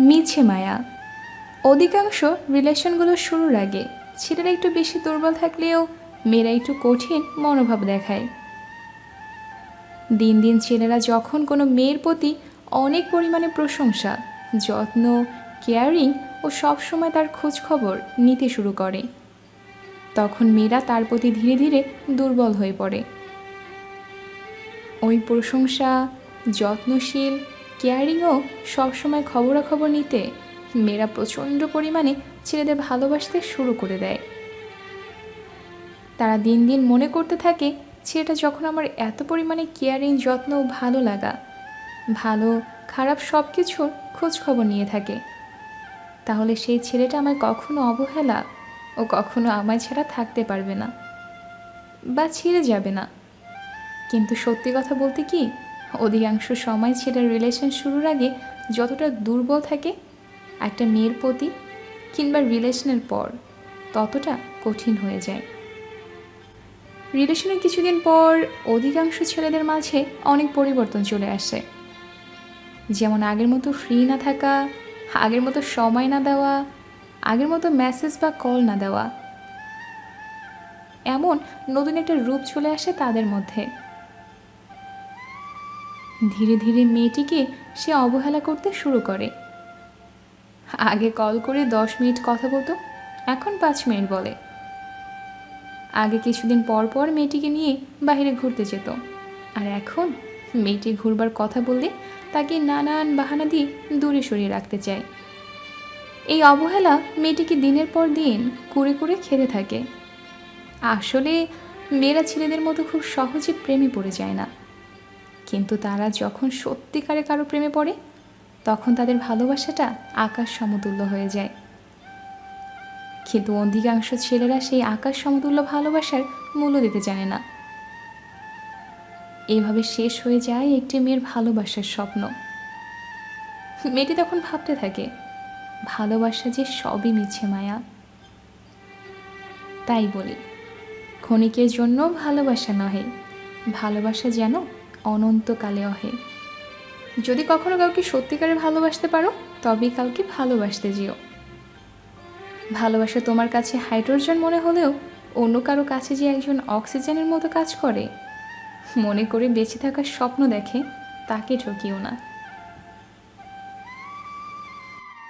মিছে মায়া। অধিকাংশ রিলেশনগুলো শুরুর আগে ছেলেরা একটু বেশি দুর্বল থাকলেও মেয়েরা একটু কঠিন মনোভাব দেখায়। দিন দিন ছেলেরা যখন কোনো মেয়ের প্রতি অনেক পরিমাণে প্রশংসা, যত্ন, কেয়ারিং ও সবসময় তার খোঁজ খবর নিতে শুরু করে। তখন মেয়েরা তার প্রতি ধীরে ধীরে দুর্বল হয়ে পড়ে। ওই প্রশংসা, যত্নশীল কেয়ারিংও সবসময় খবরাখবর নিতে মেয়েরা প্রচণ্ড পরিমাণে ছেলেদের ভালোবাসতে শুরু করে দেয়। তারা দিন দিন মনে করতে থাকে, ছেলেটা যখন আমার এত পরিমাণে কেয়ারিং, যত্ন ও ভালো লাগা, ভালো, খারাপ সব কিছুর খোঁজ খবর নিয়ে থাকে। তাহলে সেই ছেলেটা আমায় কখনো অবহেলা ও কখনো আমায় ছাড়া থাকতে পারবে না বা ছিঁড়ে যাবে না। কিন্তু সত্যি কথা বলতে কি অধিকাংশ সময় ছেলের রিলেশন শুরুর আগে যতটা দুর্বল থাকে, একটা মেয়ের প্রতি কিংবা রিলেশনের পর ততটা কঠিন হয়ে যায়। রিলেশনের কিছুদিন পর অধিকাংশ ছেলেদের মাঝে অনেক পরিবর্তন চলে আসে। যেমন আগের মতো ফ্রি না থাকা, আগের মতো সময় না দেওয়া, আগের মতো মেসেজ বা কল না দেওয়া। এমন নতুন একটা রূপ চলে আসে তাদের মধ্যে। ধীরে ধীরে মেয়েটিকে সে অবহেলা করতে শুরু করে। আগে কল করে দশ মিনিট কথা বলতো, এখন পাঁচ মিনিট বলে। আগে কিছুদিন পর পর মেয়েটিকে নিয়ে বাইরে ঘুরতে যেত। আর এখন মেয়েটি ঘুরবার কথা বললে তাকে নানান বাহানা দিয়ে দূরে সরিয়ে রাখতে চায়। এই অবহেলা মেয়েটিকে দিনের পর দিন কুড়ে কুড়ে খেতে থাকে। আসলে মেয়েরা ছেলেদের মতো খুব সহজে প্রেমে পড়ে যায় না। কিন্তু তারা যখন সত্যিকারে কারও প্রেমে পড়ে, তখন তাদের ভালোবাসাটা আকাশ সমতুল্য হয়ে যায়। কিন্তু অধিকাংশ ছেলেরা সেই আকাশ সমতুল্য ভালোবাসার মূল্য দিতে জানে না। এভাবে শেষ হয়ে যায় একটি মেয়ের ভালোবাসার স্বপ্ন। মেয়েটি তখন ভাবতে থাকে, ভালোবাসা যে সবই মিছে মায়া। তাই বলি, ক্ষণিকের জন্য ভালোবাসা নহে, ভালোবাসা যেন অনন্তকালে অহে। যদি কখনো কাউকে সত্যিকারে ভালোবাসতে পারো, তবেই কাউকে ভালোবাসতে যেও। ভালোবাসা তোমার কাছে হাইড্রোজেন মনে হলেও অন্য কারও কাছে যে একজন অক্সিজেনের মতো কাজ করে, মনে করে বেঁচে থাকার স্বপ্ন দেখে, তাকে ঠকিও না।